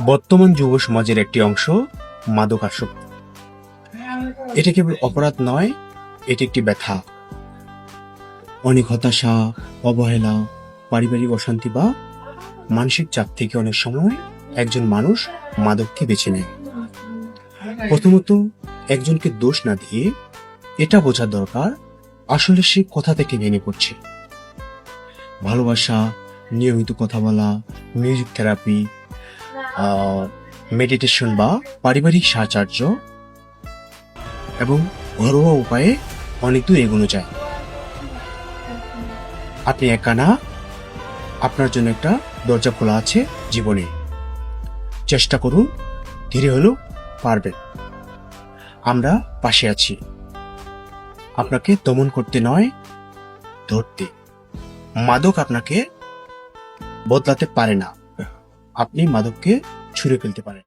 বর্তমান যুব সমাজের একটি অংশ মাদকাসক্ত। এটা কেবল অপরাধ নয়, এটি একটি ব্যথা। অনেক হতাশা, অবহেলা, পারিবারিক অশান্তি বা মানসিক চাপ থেকে অনেক সময় একজন মানুষ মাদককে বেছে নেয়। প্রথমত, একজনকে দোষ না দিয়ে এটা বোঝা দরকার আসলে সে কথা থেকে ভেঙে পড়ছে। ভালোবাসা, নিয়মিত কথা বলা, মিউজিক থেরাপি মেডিটেশন বা পারিবারিক সাহচর্য এবং ঘরোয়া উপায়ে অনেক দূর এগোনো যায়। আপনি একা না, আপনার জন্য একটা দরজা খোলা আছে জীবনে। চেষ্টা করুন, ধীরে হলেও পারবেন। আমরা পাশে আছি। আপনাকে দমন করতে নয়, ধরতে। মাদক আপনাকে বদলাতে পারে না। আপনি মাদককে ছুঁড়ে ফেলতে পারেন।